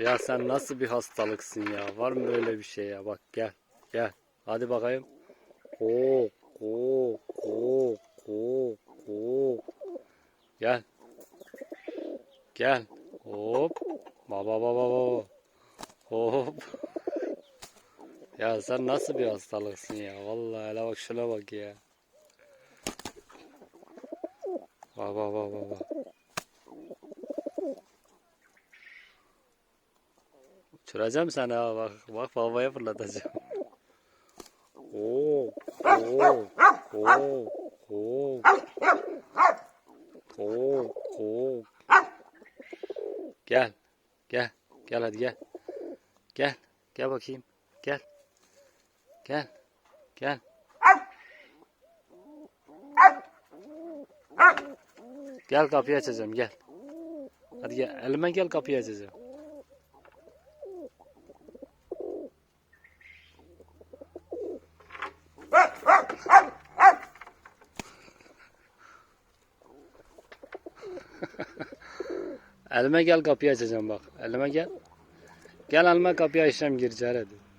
Ya sen nasıl bir hastalıksın ya? Var mı böyle bir şey ya? Bak gel. Gel. Hadi bakayım. Oo, oo, oo, oo, oo. Gel. Gel. Hop. Baba baba baba. Hop. Ya sen nasıl bir hastalıksın ya? Vallahi hele bak şuna bak ya. Baba baba baba. Uçuracağım seni ha bak. Bak babaya fırlatacağım. Oo, oo, oo, oo. Oo, oo. Gel. Gel. Gel hadi gel. Gel. Gel bakayım. Gel. Gel. Gel. Gel kapıyı açacağım gel. Hadi gel. Elime gel kapıyı açacağım. Elime gel kapıyı açacağım bak. Elime gel. Gel elime kapıyı açacağım gireceğim hadi.